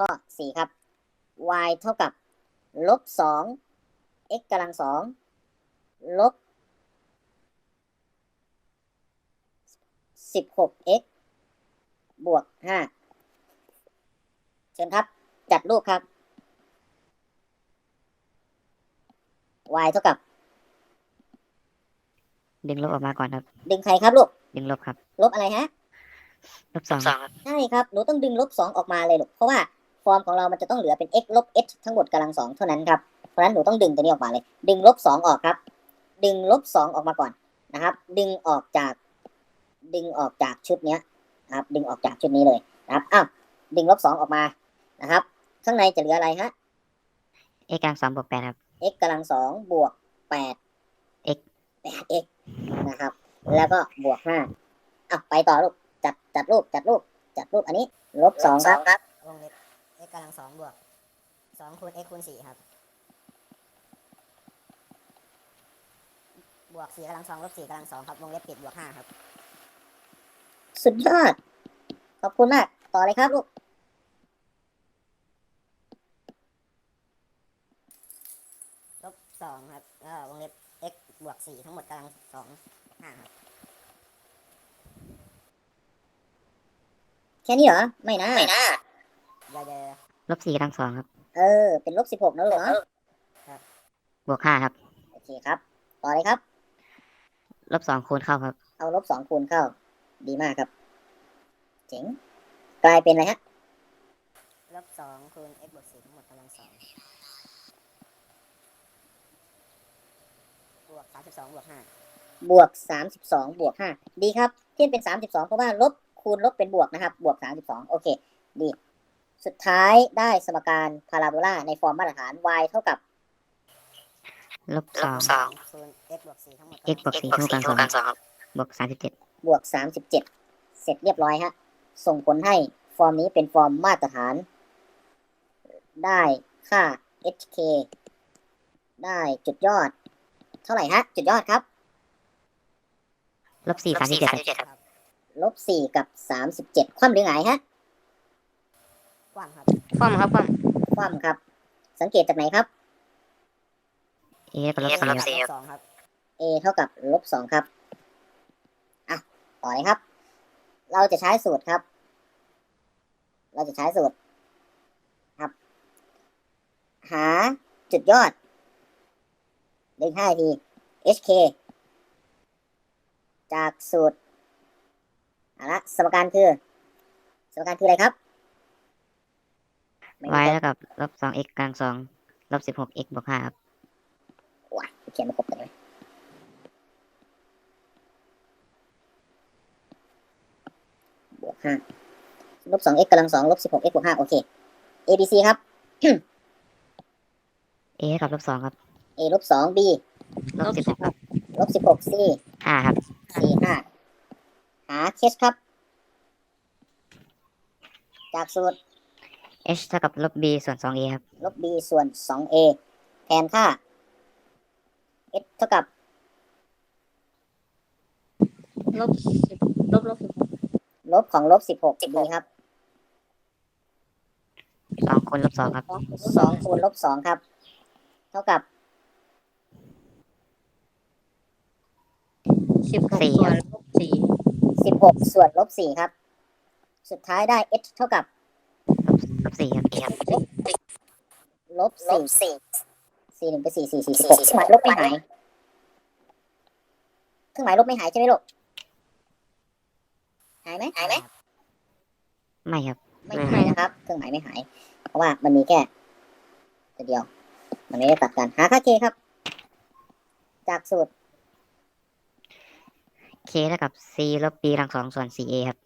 ข้อสี่ครับ y เท่ากับลบสอง x กำลังสองลบสิบหก x บวกห้าเชิญครับ จัดรูปครับ y เท่ากับ ดึงลบออกมาก่อนครับ ดึงใครครับลูก ดึงลบครับ ลบอะไรฮะ ลบสองใช่ครับ หนูต้องดึงลบสองออกมาเลยลูก เพราะว่า ฟอร์มของเรามันจะต้องเหลือเป็น x ลบ h ทั้งหมดกำลังสองเท่านั้นครับเพราะฉะนั้นหนูต้องดึงตัวนี้ออกมาเลย ดึงลบสองออกครับ ดึงลบสองออกมาก่อนนะครับ ดึงออกจาก ดึงออกจากชุดเนี้ยนะครับ ดึงออกจากชุดนี้เลยนะครับอ้าวดึงลบสองออกมานะครับ ข้างในจะเหลืออะไรฮะเอกลางสองบวกแปดครับ x กำลังสองบวกแปด x แปด x นะครับ แล้วก็บวกห้าอะไปต่อลูกจัดจัดรูปจัดรูปจัดรูปอันนี้ ลบสองครับวงเล็บ x กำลังสองบวกสองคูณ x คูณสี่ครับ บวกสี่กำลังสองลบสี่กำลังสองครับ วงเล็บปิดบวกห้าครับ สุดยอด ขอบคุณมาก ต่อเลยครับลูกลบสองครับแล้ววงเล็บ x บวกสี่ทั้งหมดกำลังสองห้าครับแค่นี้เหรอ ไม่นะไม่นะ เดี๋ยวเดี๋ยวลบสี่กำลังสองครับ เออ เป็นลบสิบหกนะลูกเนาะบวกห้าครับ โอเคครับ ต่อเลยครับ ลบสองคูณเข้าครับ เอาลบสองคูณเข้า ดีมากครับ เจ๋ง กลายเป็นอะไรฮะ ลบสองคูณ x บวกสี่ทั้งหมดกำลังสองบวกสามสิบสองบวกห้าบวกสามสิบสองบวกห้าดีครับ ที่เป็นสามสิบสองเพราะว่าลบคูณลบเป็นบวกนะครับ บวกสามสิบสองโอเค ดี สุดท้ายได้สมการพาราโบลาในฟอร์มมาตรฐาน y เท่ากับลบสองคูณ x บวกสี่ทั้งหมด x บวกสี่คู่กำลังสองครับบวกสามสิบเจ็ดบวก 37 เสร็จเรียบร้อยฮะ ส่งผลให้ฟอร์มนี้เป็นฟอร์มมาตรฐาน ได้ค่า HK ได้จุดยอด เท่าไหร่ฮะ จุดยอดครับ ลบสี่สามสิบเจ็ดครับลบ4กับ 37 คว่ำหรือไงายฮะ คว่ำครับคว่ำครับคว่คว่ำครับ สังเกตจากไหนครับำเอกับลบสี่ครับสองครับ A เท่ากับลบสองครับ อะ ต่อเลยครับ เราจะใช้สูตรครับ เราจะใช้สูตรครับ หาจุดยอดเลขห้าที HK จากสูตรเอาละสมการคือ สมการคืออะไรครับไม่ y มีเท่ากับลบสอง x กำลังสองลบสิบหก x บวกห้าครับว้ายเขียนไม่ครบเลยบวกห้าลบสอง x กำลังสองลบสิบหก x บวกห้าโอเค a b c ครับ a เท่ากับลบสองครับ a ลบสอง b ลบสิบหกครับลบสิบหก c ห้าครับ c ห้าหาเคสครับ จากสูตร h เท่ากับลบ b ส่วนสอง a ครับ ลบ b ส่วนสอง a แทนค่า h เท่ากับ ลบสิบลบลบสิบหกลบของลบสิบหก b ครับสองคูณลบสองครับสองคูณลบสองครับ เท่ากับ สิบหกสี่ ส่วครันบลบสี่สิบหกส่วนลบสี่ครับ สุดท้ายได้ h เท่ากับ ลบสี่ครับลบสี่สี่สี่หนึ่งเป็นสี่สี่สี่สิบหกเครื่องหมายลบไม่หายเครื่องหมายลบไม่หายใช่ไหมลูกหายไหมหายไหมไม่ครับ ไม่หายนะครับ เครื่องหมายไม่หาย เพราะว่ามันมีแค่ตัวเดียว มันไม่ได้ตัดกัน หาค่า k ครับ จากสูตร k เท่ากับ c ลบ b กำลังสองส่วน 4a ครับ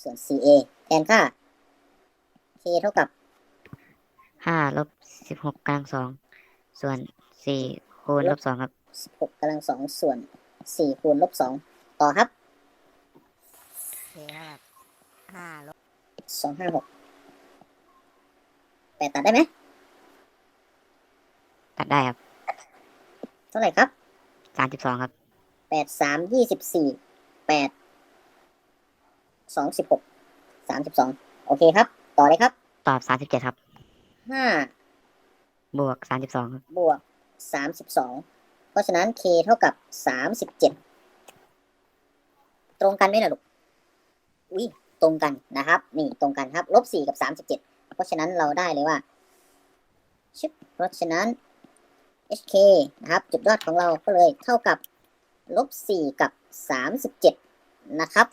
ส่วน ca แทนค่า k เท่ากับห้าลบสิบหกกำลังสองส่วนสี่คูณลบสองครับสิบหกกำลังสองส่วนสี่คูณลบสองต่อครับ k ห้าลบสองห้าหกแปดตัดได้ไหมตัดได้ครับ เท่าไหร่ครับสามสิบสองครับแปดสามยี่สิบสี่แปดสองสิบหกสามสิบสองโอเคครับ ต่อเลยครับ ตอบสามสิบเจ็ดครับ ห้าบวกสามสิบสองครับบวกสามสิบสองเพราะฉะนั้น k เท่ากับสามสิบเจ็ดตรงกันไหมนะลูกอุ้ยตรงกันนะครับ นี่ตรงกันครับ ลบสี่กับสามสิบเจ็ดเพราะฉะนั้นเราได้เลยว่าชึบเพราะฉะนั้น hk นะครับ จุดยอดของเราก็เลยเท่ากับลบสี่กับสามสิบเจ็ดนะครับ